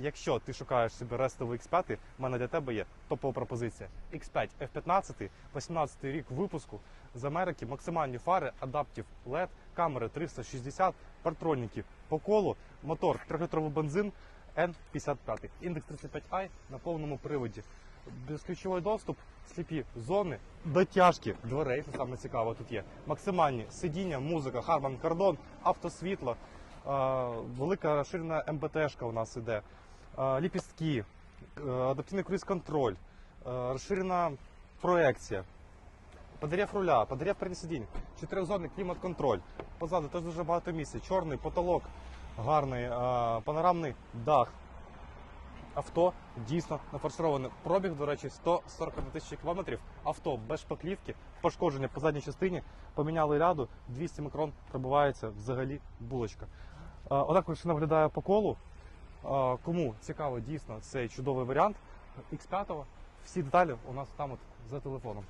якщо ти шукаєш собі рестовий X5, в мене для тебе є топова пропозиція. X5 F15, 18 рік випуску з Америки, максимальні фари, адаптів LED, камери 360, партроніки по колу, мотор 3-літровий бензин N55, індекс 35i на повному приводі. Безключовий доступ, сліпі зони, дотяжки дверей, це саме цікаво тут є. Максимальні сидіння, музика, Harman Kardon, автосвітло, велика розширена МБТшка у нас іде, ліпістки, е, адаптивний круїз-контроль, е, розширена проекція, Подерев руля, подерев передніх сидінь, чотиризонний клімат-контроль. Позаду теж дуже багато місця. Чорний потолок, гарний, е, панорамний дах. Авто дійсно нафаршироване. Пробіг, до речі, 141 тисячі кілометрів. Авто без шпаклівки, пошкодження по задній частині, поміняли ряду, 200 мікрон пробивається взагалі булочка. Отак ось виглядає по колу. Кому цікаво дійсно цей чудовий варіант X5, всі деталі у нас там от за телефоном.